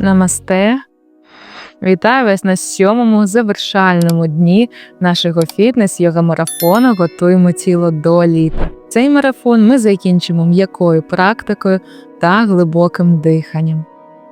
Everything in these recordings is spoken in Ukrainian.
Намасте. Вітаю вас на сьомому завершальному дні нашого фітнес-йога марафону Готуємо тіло до літа. Цей марафон ми закінчимо м'якою практикою та глибоким диханням.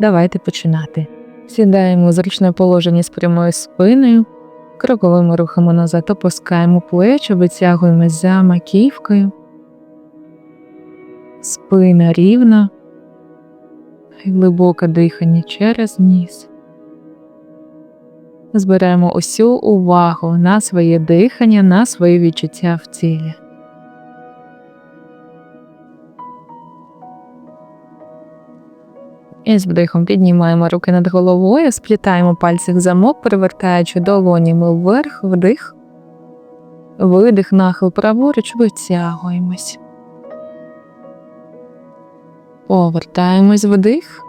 Давайте починати. Сідаємо у зручне положення з прямою спиною, кроковими рухами назад опускаємо плечі, витягуємо за маківкою. Спина рівна, глибоке дихання через ніс. Збираємо усю увагу на своє дихання, на свої відчуття в тілі. І з вдихом піднімаємо руки над головою, сплітаємо пальці в замок, перевертаючи долонями вверх, вдих, видих, нахил праворуч, витягуємось. Повертаємось вдих,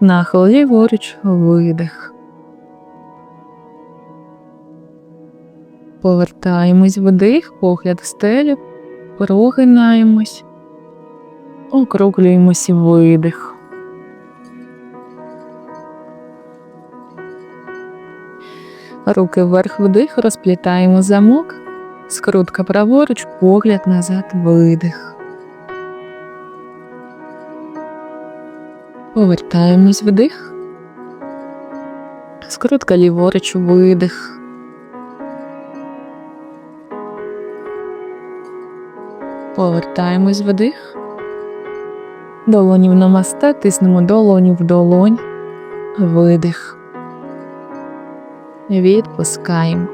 нахил ліворуч, видих. Повертаємось вдих, погляд в стелю, прогинаємось, округлюємось видих. Руки вверх вдих, розплітаємо замок, скрутка праворуч, погляд назад, видих. Повертаємось вдих. Скрутка ліворуч, видих. Повертаємось вдих. Долоні в намасте, тиснемо долоні в долонь, видих. Відпускаємо.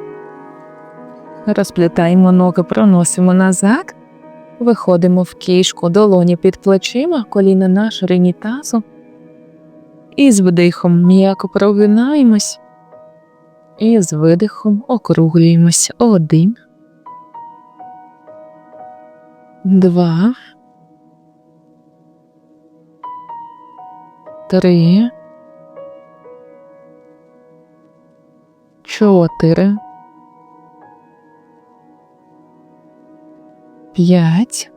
Розплітаємо ноги, проносимо назад. Виходимо в кішку, долоні під плечима, коліна на ширині тазу. І з вдихом м'яко прогинаємось. І з видихом округлюємось. Один. Два. Три. Чотири. П'ять.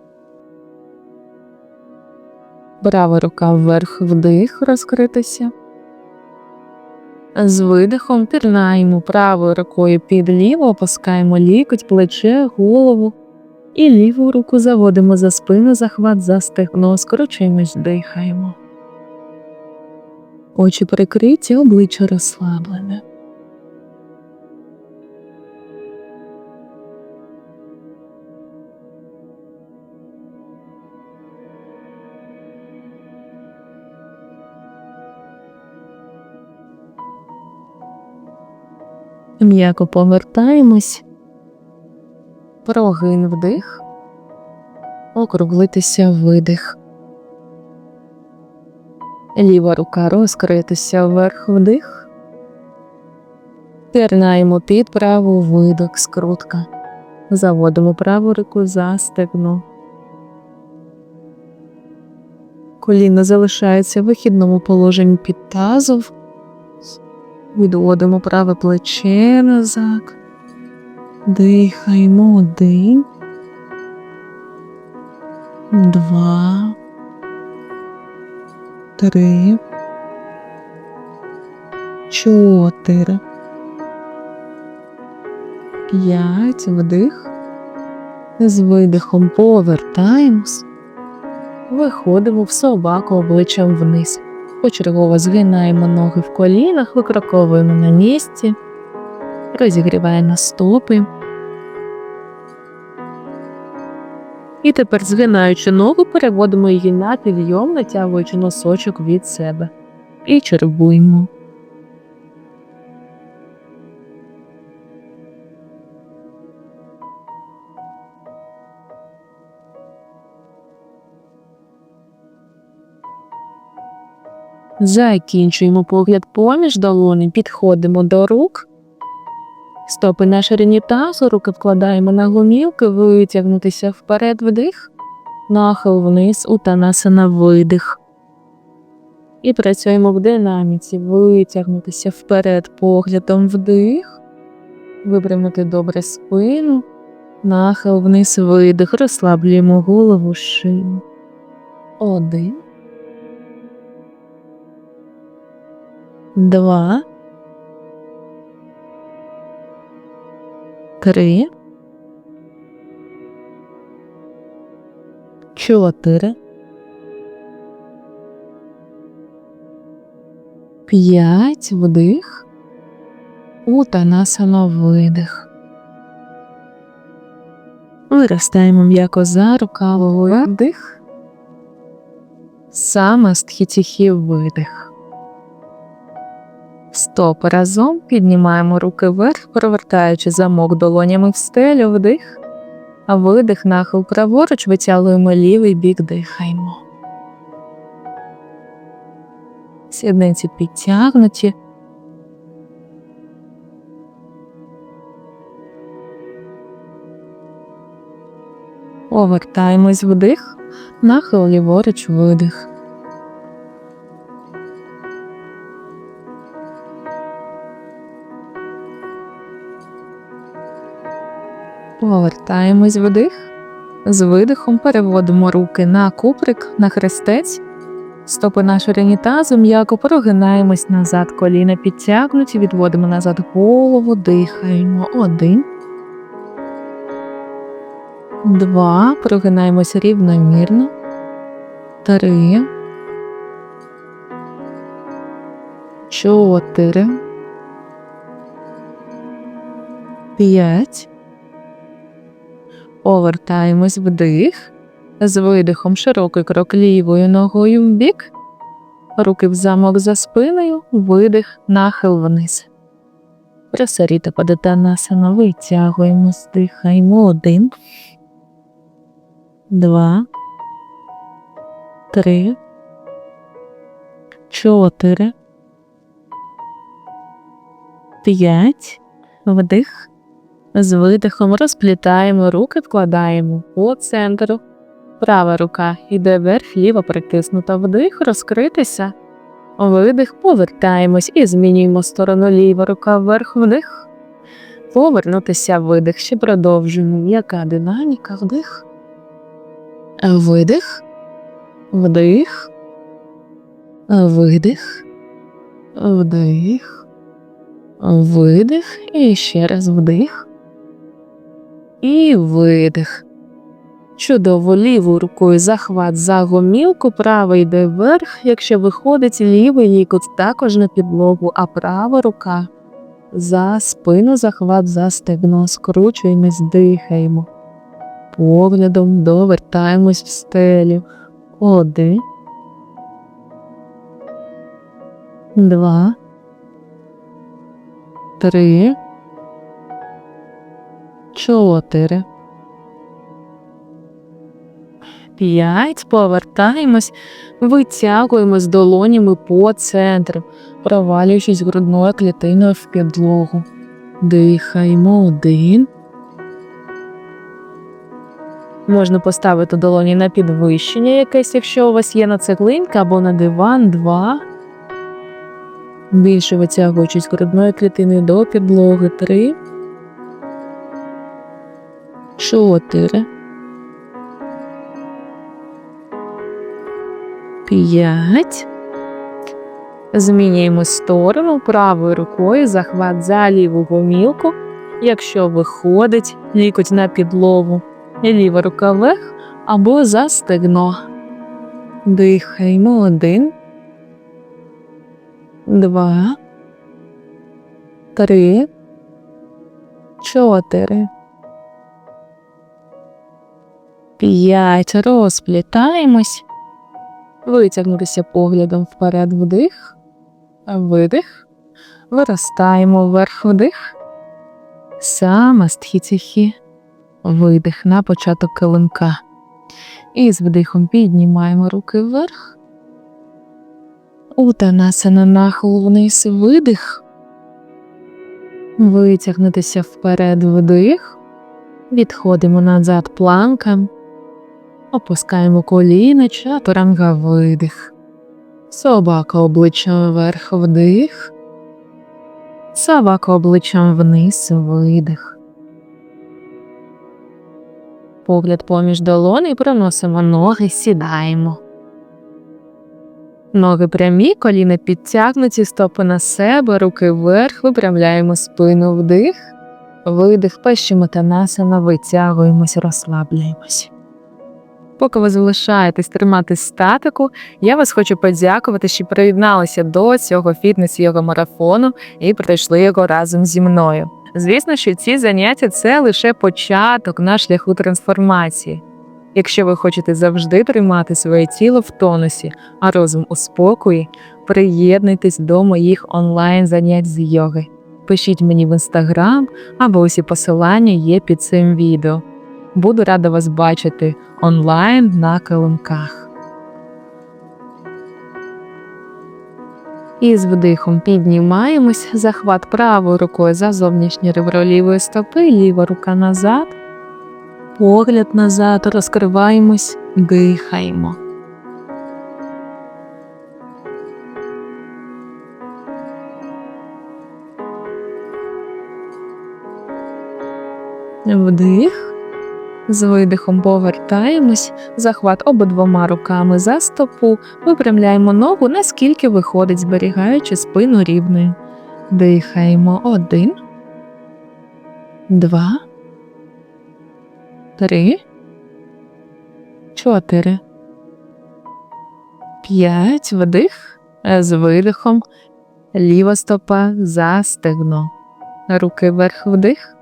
Права рука вверх вдих розкритися. З видихом пірнаємо правою рукою під ліву, опускаємо лікоть, плече, голову. І ліву руку заводимо за спину, захват за стегно, скорочуємось, дихаємо. Очі прикриті, обличчя розслаблене. М'яко повертаємось, прогин вдих, округлитися видих. Ліва рука розкритися вверх вдих. Пірнаємо під праву видих, скрутка. Заводимо праву руку за стегно. Коліно залишається в вихідному положенні під тазом. Відводимо праве плече назад. Дихаємо один. Два. Три. Чотири. П'ять. Вдих. З видихом повертаємось. Виходимо в собаку обличчям вниз. Почергово згинаємо ноги в колінах, викроковуємо на місці, розігріваємо стопи. І тепер, згинаючи ногу, переводимо її на підйом, натягуючи носочок від себе. І червуємо. Закінчуємо погляд поміж долони, підходимо до рук. Стопи на ширині тазу, руки вкладаємо на гумілки, витягнутися вперед вдих, нахил вниз, утанасана видих. І працюємо в динаміці, витягнутися вперед поглядом вдих, випрямити добре спину, нахил вниз видих, розслаблюємо голову шию. Один. Два, три, чотири, п'ять, вдих, утанасана видих. Виростаємо м'яко за рукавою. Вдих, саме стхітіхі видих. Стопи разом піднімаємо руки вверх, провертаючи замок долонями в стелю, вдих, а видих, нахил праворуч, витягуємо лівий бік, дихаємо. Сідниці підтягнуті. Повертаємось вдих, нахил ліворуч видих. Повертаємось вдих. З видихом переводимо руки на куприк, на хрестець. Стопи на ширині тазу м'яко прогинаємось назад, коліна підтягнуті, відводимо назад голову, дихаємо. Один. Два. Прогинаємося рівномірно. Три. Чотири. П'ять. Повертаємось вдих. З видихом широкий крок лівою ногою в бік. Руки в замок за спиною, видих, нахил вниз. Просаріта падатанасана, витягуємо, здихаємо. Один. Два. Три. Чотири. П'ять. Вдих. З видихом розплітаємо руки, вкладаємо по центру. Права рука йде вверх, ліва притиснута вдих, розкритися. Видих, повертаємось і змінюємо сторону ліва рука вверх вдих. Повернутися видих. Ще продовжуємо. М'яка динаміка, вдих. Видих. Вдих. Видих. Вдих. Видих. І ще раз вдих. І видих. Чудово лівою рукою захват за гомілку, права йде вверх, якщо виходить лівий лікоть також на підлогу, а права рука за спину захват за стегно, скручуємось, дихаємо. Поглядом довертаємось в стелю. Один. Два. Три. Чотири. П'ять. Повертаємось, витягуємось долонями по центру, провалюючись грудною клітиною в підлогу. Дихаємо один. Можна поставити долоні на підвищення якесь, якщо у вас є на цеглинка або на диван, два. Більше витягуючись грудною клітиною до підлоги. Три. Чотири. П'ять. Змінюємо сторону правою рукою, захват за ліву гомілку. Якщо виходить, лікоть на підлогу, ліва рука вверх або за стегно. Дихаємо один. Два. Три. Чотири. П'ять. Розплітаємось. Витягнутися поглядом вперед вдих, видих, виростаємо вверх вдих, самастхіціхі, видих на початок килимка. І з вдихом піднімаємо руки вверх. Утанасана нахил вниз видих. Витягнутися вперед вдих. Відходимо назад планкам. Опускаємо коліна, чатуранга видих. Собака обличчям вверх вдих. Собака обличчям вниз видих. Погляд поміж долони проносимо ноги, сідаємо. Ноги прямі, коліна підтягнуті, стопи на себе, руки вверх, випрямляємо спину вдих, видих, пащиматанасана, витягуємось, розслаблюємось. Поки ви залишаєтесь тримати статику, я вас хочу подякувати, що приєдналися до цього фітнес його марафону і пройшли його разом зі мною. Звісно, що ці заняття це лише початок на шляху трансформації. Якщо ви хочете завжди тримати своє тіло в тонусі, а розум у спокої, приєднуйтесь до моїх онлайн занять з йоги. Пишіть мені в інстаграм або усі посилання є під цим відео. Буду рада вас бачити онлайн на килимках. І з вдихом піднімаємось, захват правою рукою за зовнішнє ребро лівої стопи, ліва рука назад, погляд назад, розкриваємось, дихаємо. Вдих. З видихом повертаємось, захват обидвома руками за стопу, випрямляємо ногу, наскільки виходить, зберігаючи спину рівною. Дихаємо один, два, три, чотири, п'ять. Вдих. З видихом. Ліва стопа за стегно. Руки вверх вдих.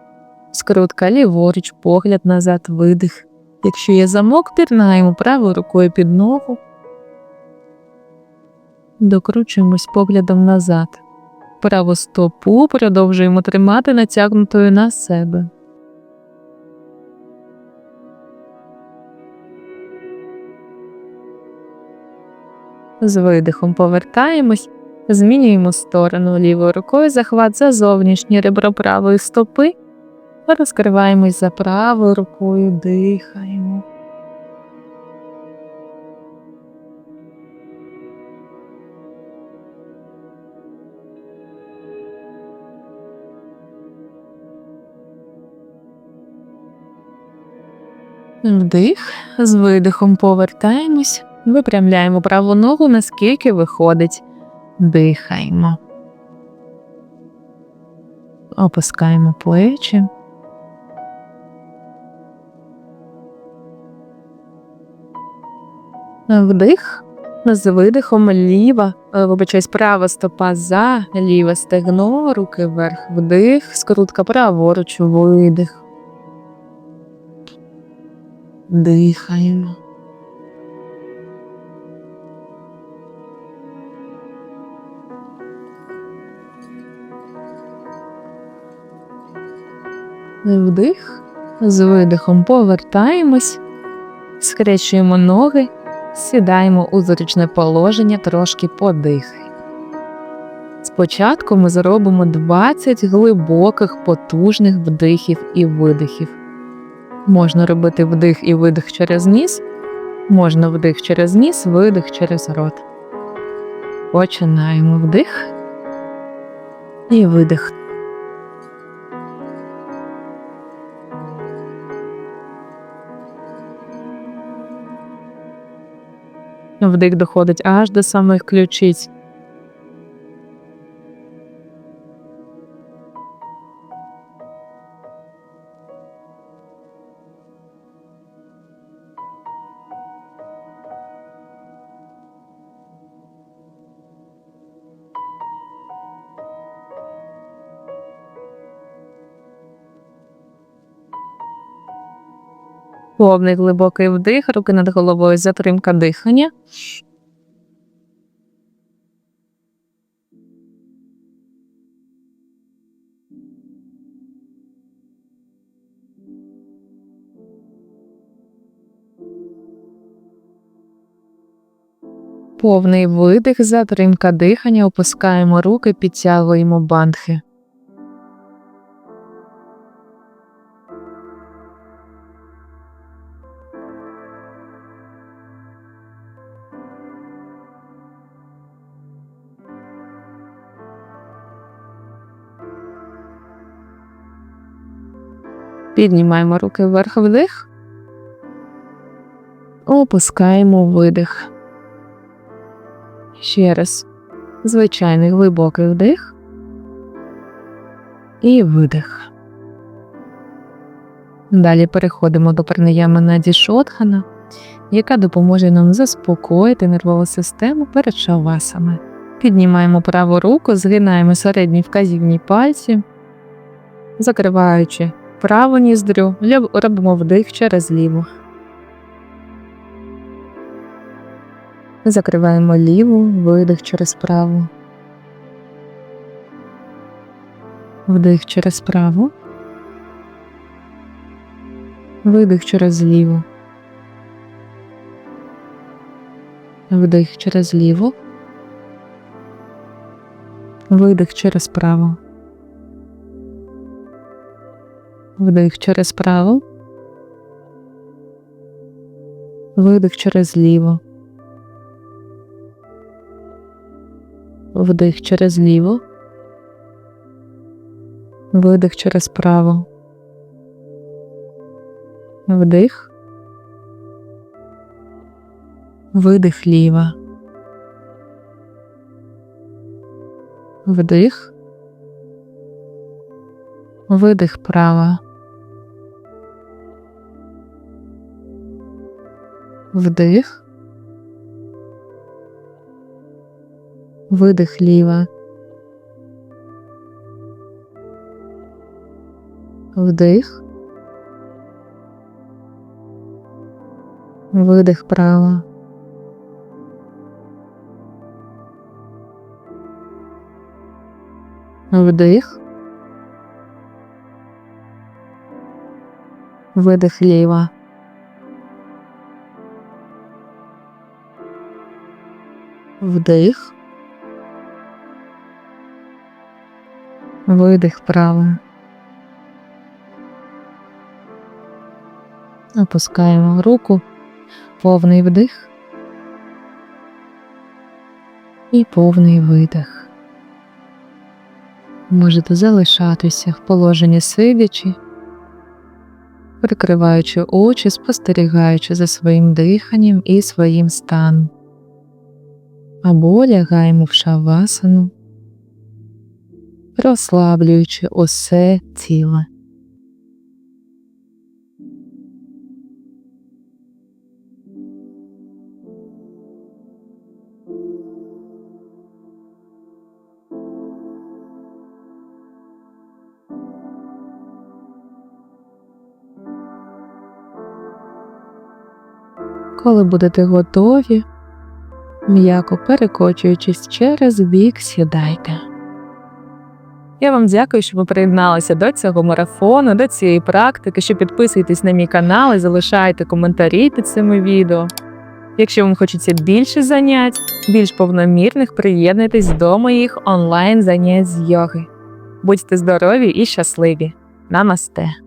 Скрутка ліворуч, погляд назад, видих. Якщо є замок, пірнаємо правою рукою під ногу. Докручуємось поглядом назад. Праву стопу продовжуємо тримати натягнутою на себе. З видихом повертаємось, змінюємо сторону лівою рукою захват за зовнішнє ребро правої стопи. Розкриваємось за правою рукою, дихаємо. Вдих, з видихом повертаємось, випрямляємо праву ногу, наскільки виходить. Дихаємо. Опускаємо плечі. Вдих. З видихом ліва, е, вибачаюсь, права стопа за, ліве стегно, руки вверх, вдих, скрутка праворуч, видих. Дихаємо. Вдих. З видихом повертаємось, скрещуємо ноги. Сідаємо у зручне положення, трошки подихай. Спочатку ми зробимо 20 глибоких, потужних вдихів і видихів. Можна робити вдих і видих через ніс, можна вдих через ніс, видих через рот. Починаємо вдих і видих. Вдих доходить аж до самих ключиць. Повний глибокий вдих, руки над головою, затримка дихання. Повний видих, затримка дихання, опускаємо руки, підтягуємо бандхи. Піднімаємо руки вверх вдих. Опускаємо видих. Ще раз. Звичайний глибокий вдих і видих. Далі переходимо до Наді Шотхана, яка допоможе нам заспокоїти нервову систему перед шавасами. Піднімаємо праву руку, згинаємо середні вказівні пальці, закриваючи праву ніздрю, робимо вдих через ліву. Закриваємо ліву, видих через праву. Вдих через праву. Видих через ліву. Вдих через ліву. Видих через праву. Вдих через праву. Видих через ліву. Вдих через ліву. Видих через праву. Вдих. Видих ліва. Вдих. Видих права. Вдих. Видих ліва. Вдих. Видих права. Вдих. Видих ліва. Вдих. Видих права. Опускаємо руку, повний вдих і повний видих. Можете залишатися в положенні сидячи, прикриваючи очі, спостерігаючи за своїм диханням і своїм станом. Або лягаємо в шавасану, розслаблюючи усе тіло. Коли будете готові, м'яко перекочуючись через бік, сідайте. Я вам дякую, що ви приєдналися до цього марафону, до цієї практики, що підписуєтесь на мій канал і залишайте коментарі під цими відео. Якщо вам хочеться більше занять, більш повномірних, приєднуйтесь до моїх онлайн занять з йоги. Будьте здорові і щасливі! Намасте!